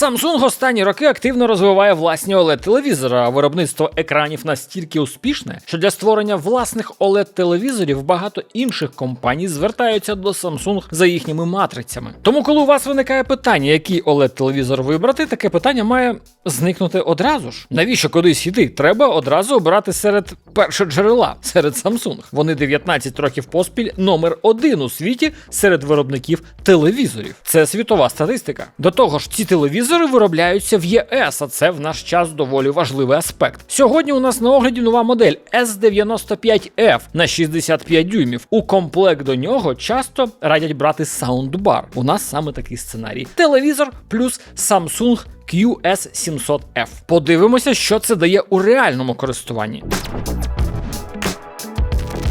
Samsung останні роки активно розвиває власні OLED-телевізори, а виробництво екранів настільки успішне, що для створення власних OLED-телевізорів багато інших компаній звертаються до Samsung за їхніми матрицями. Тому, коли у вас виникає питання, який OLED-телевізор вибрати, таке питання має зникнути одразу ж. Навіщо кудись йти? Треба одразу обирати серед першоджерела, серед Samsung. Вони 19 років поспіль номер один у світі серед виробників телевізорів. Це світова статистика. До того ж, ці телевізори виробляються в ЄС, а це в наш час доволі важливий аспект. Сьогодні у нас на огляді нова модель S95F на 65 дюймів. У комплект до нього часто радять брати саундбар. У нас саме такий сценарій: телевізор плюс Samsung QS700F. Подивимося, що це дає у реальному користуванні.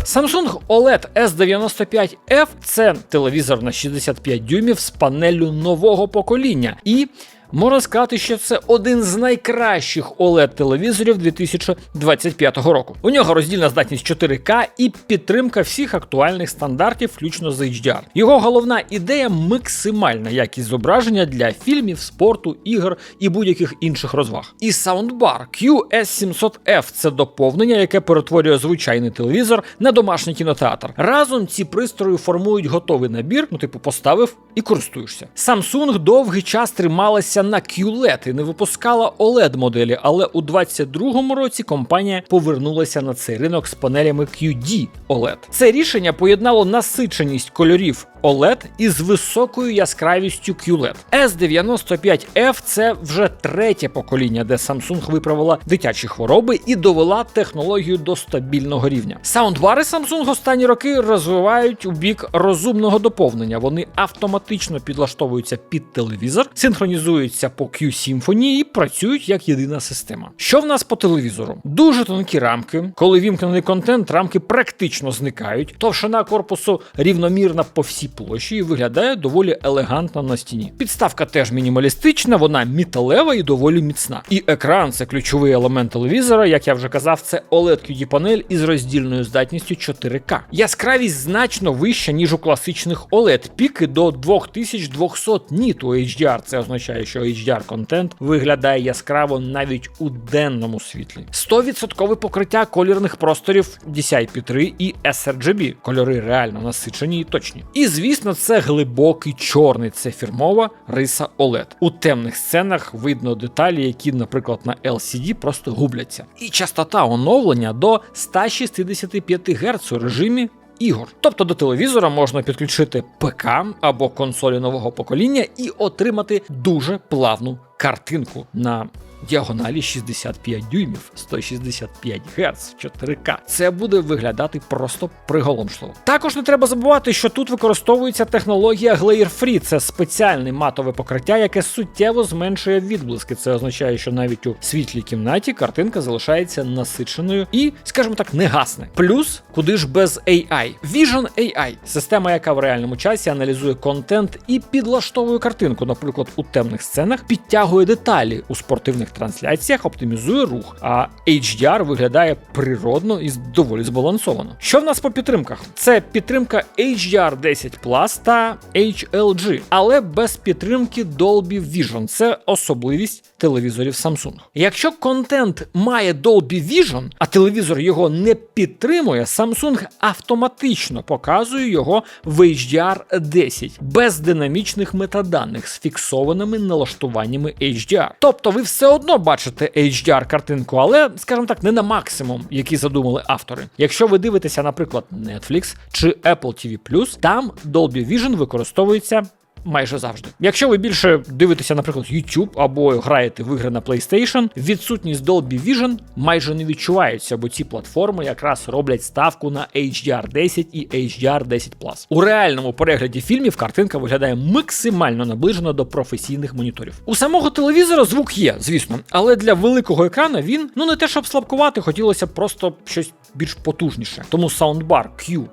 Samsung OLED S95F це телевізор на 65 дюймів з панеллю нового покоління. І можна сказати, що це один з найкращих OLED-телевізорів 2025 року. У нього роздільна здатність 4К і підтримка всіх актуальних стандартів, включно з HDR. Його головна ідея максимальна якість зображення для фільмів, спорту, ігор і будь-яких інших розваг. І саундбар QS700F це доповнення, яке перетворює звичайний телевізор на домашній кінотеатр. Разом ці пристрої формують готовий набір, ну типу поставив і користуєшся. Samsung довгий час трималася на QLED і не випускала OLED моделі, але у 2022 році компанія повернулася на цей ринок з панелями QD OLED. Це рішення поєднало насиченість кольорів OLED із високою яскравістю QLED. S95F це вже третє покоління, де Samsung виправила дитячі хвороби і довела технологію до стабільного рівня. Саундбари Samsung останні роки розвивають у бік розумного доповнення. Вони автоматично підлаштовуються під телевізор, синхронізуються по Q-Symphony і працюють як єдина система. Що в нас по телевізору? Дуже тонкі рамки. Коли вімкнений контент, рамки практично зникають. Товщина корпусу рівномірна по всій площі і виглядає доволі елегантно на стіні. Підставка теж мінімалістична, вона металева і доволі міцна. І екран це ключовий елемент телевізора. Як я вже казав, це oled qd панель із роздільною здатністю 4К. Яскравість значно вища, ніж у класичних OLED. Піки до 2200 ніт у HDR. Це означає, що HDR контент виглядає яскраво навіть у денному світлі. 100% покриття колірних просторів DCI-P3 і sRGB. Кольори реально насичені і точні. І звісно, це глибокий чорний, це фірмова риса OLED. У темних сценах видно деталі, які, наприклад, на LCD просто губляться. І частота оновлення до 165 Гц у режимі. Ігор, тобто до телевізора можна підключити ПК або консолі нового покоління і отримати дуже плавну картинку на діагоналі 65 дюймів, 165 Гц, 4К. Це буде виглядати просто приголомшливо. Також не треба забувати, що тут використовується технологія Glare Free. Це спеціальне матове покриття, яке суттєво зменшує відблиски. Це означає, що навіть у світлій кімнаті картинка залишається насиченою і, скажімо так, не гасне. Плюс, куди ж без AI. Vision AI – система, яка в реальному часі аналізує контент і підлаштовує картинку, наприклад, у темних сценах, підтягує деталі у спортивних трансляціях, оптимізує рух, а HDR виглядає природно і доволі збалансовано. Що в нас по підтримках? Це підтримка HDR 10 Plus та HLG, але без підтримки Dolby Vision. Це особливість телевізорів Samsung. Якщо контент має Dolby Vision, а телевізор його не підтримує, Samsung автоматично показує його в HDR 10 без динамічних метаданих з фіксованими налаштуваннями HDR. Тобто ви все одно бачите HDR картинку, але, скажімо так, не на максимум, який задумали автори. Якщо ви дивитеся, наприклад, Netflix чи Apple TV+, там Dolby Vision використовується майже завжди. Якщо ви більше дивитеся, наприклад, YouTube або граєте в ігри на PlayStation, відсутність Dolby Vision майже не відчувається, бо ці платформи якраз роблять ставку на HDR 10 і HDR 10 У реальному перегляді фільмів картинка виглядає максимально наближено до професійних моніторів. У самого телевізора звук є, звісно, але для великого екрана він ну не те, щоб слабкувати, хотілося просто щось більш потужніше. Тому саундбар Q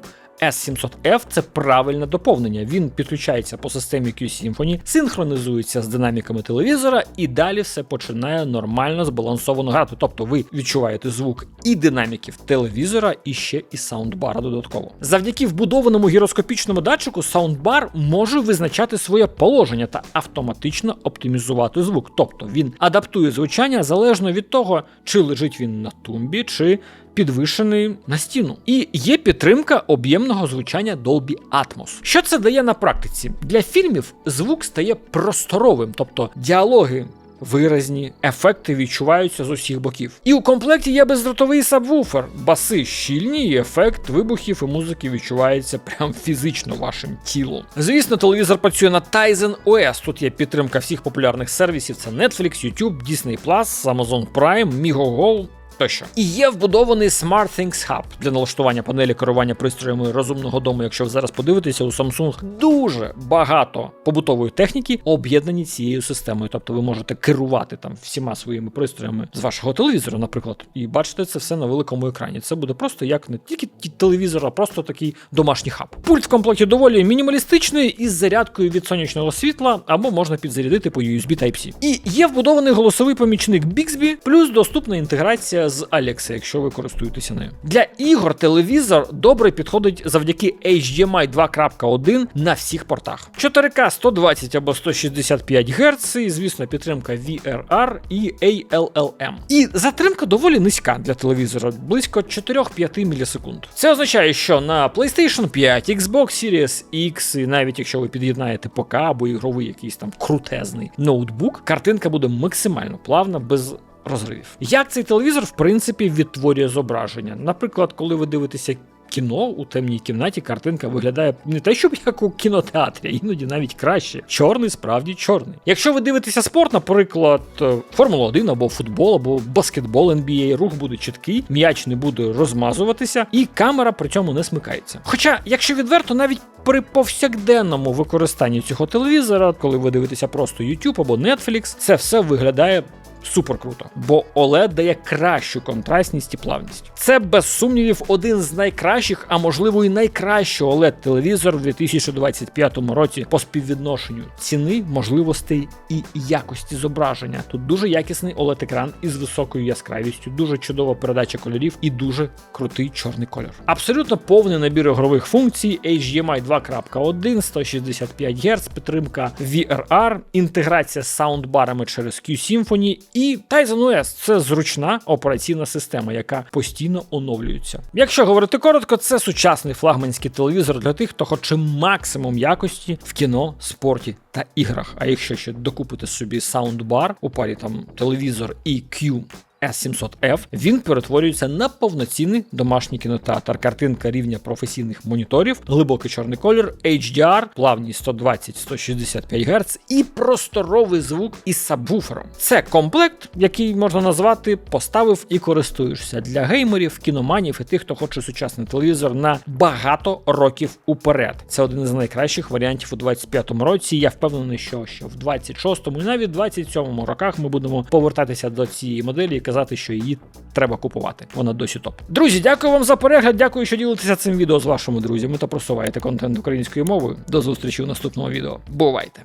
S700F це правильне доповнення. Він підключається по системі Q-Symphony, синхронізується з динаміками телевізора, і далі все починає нормально збалансовано грати. Тобто ви відчуваєте звук і динаміків телевізора, і ще і саундбара додатково. Завдяки вбудованому гіроскопічному датчику саундбар може визначати своє положення та автоматично оптимізувати звук. Тобто він адаптує звучання залежно від того, чи лежить він на тумбі, чи підвищений на стіну. І є підтримка об'ємного звучання Dolby Atmos. Що це дає на практиці? Для фільмів звук стає просторовим, тобто діалоги. Виразні ефекти відчуваються з усіх боків. І у комплекті є бездротовий сабвуфер, баси щільні, і ефект вибухів і музики відчувається прям фізично вашим тілом. Звісно, телевізор працює на Tizen OS. Тут є підтримка всіх популярних сервісів: це Netflix, YouTube, Disney+, Amazon Prime, MigoGo, Тощо і є вбудований SmartThings Hub для налаштування панелі керування пристроями розумного дому. Якщо ви зараз подивитеся, у Samsung дуже багато побутової техніки об'єднані цією системою. Тобто ви можете керувати там всіма своїми пристроями з вашого телевізора, наприклад, і бачите це все на великому екрані. Це буде просто як не тільки телевізор, а просто такий домашній хаб. Пульт в комплекті доволі мінімалістичний із зарядкою від сонячного світла, або можна підзарядити по USB Type-C. І є вбудований голосовий помічник Bixby, плюс доступна інтеграція з Alexa, якщо ви користуєтеся нею. Для ігор телевізор добре підходить завдяки HDMI 2.1 на всіх портах. 4К 120 або 165 Гц, і, звісно, підтримка VRR і ALLM. І затримка доволі низька для телевізора, близько 4-5 мілісекунд. Це означає, що на PlayStation 5, Xbox Series X, і навіть якщо ви під'єднаєте ПК або ігровий якийсь там крутезний ноутбук, картинка буде максимально плавна, без розривів. Як цей телевізор, в принципі, відтворює зображення? Наприклад, коли ви дивитеся. Кіно у темній кімнаті картинка виглядає не те, щоб як у кінотеатрі, іноді навіть краще. Чорний, справді чорний. Якщо ви дивитеся спорт, наприклад, Формула 1 або футбол, або баскетбол NBA, рух буде чіткий, м'яч не буде розмазуватися, і камера при цьому не смикається. Хоча, якщо відверто, навіть при повсякденному використанні цього телевізора, коли ви дивитеся просто YouTube або Netflix, це все виглядає супер круто, бо OLED дає кращу контрастність і плавність. Це без сумнівів один з найкращих, а можливо і найкращий oled телевізор в 2025 році по співвідношенню ціни, можливостей і якості зображення. Тут дуже якісний oled екран із високою яскравістю, дуже чудова передача кольорів і дуже крутий чорний кольор. Абсолютно повний набір ігрових функцій, HDMI 2.1, 165 Гц, підтримка VRR, інтеграція з саундбарами через Q-Symphony і Tizen OS – це зручна операційна система, яка постійно оновлюється. Якщо говорити коротко, це сучасний флагманський телевізор для тих, хто хоче максимум якості в кіно, спорті та іграх. А якщо ще докупити собі саундбар у парі там телевізор і Q S700F, він перетворюється на повноцінний домашній кінотеатр. Картинка рівня професійних моніторів, глибокий чорний колір, HDR, плавність 120-165 Гц і просторовий звук із сабвуфером. Це комплект, який можна назвати поставив і користуєшся для геймерів, кіноманів і тих, хто хоче сучасний телевізор на багато років уперед. Це один із найкращих варіантів у 25-му році. Я впевнений, що ще в 26-му і навіть 27-му роках ми будемо повертатися до цієї моделі, яка казати, що її треба купувати. Вона досі топ. Друзі, дякую вам за перегляд. Дякую, що ділитеся цим відео з вашими друзями та просуваєте контент українською мовою. До зустрічі у наступному відео. Бувайте!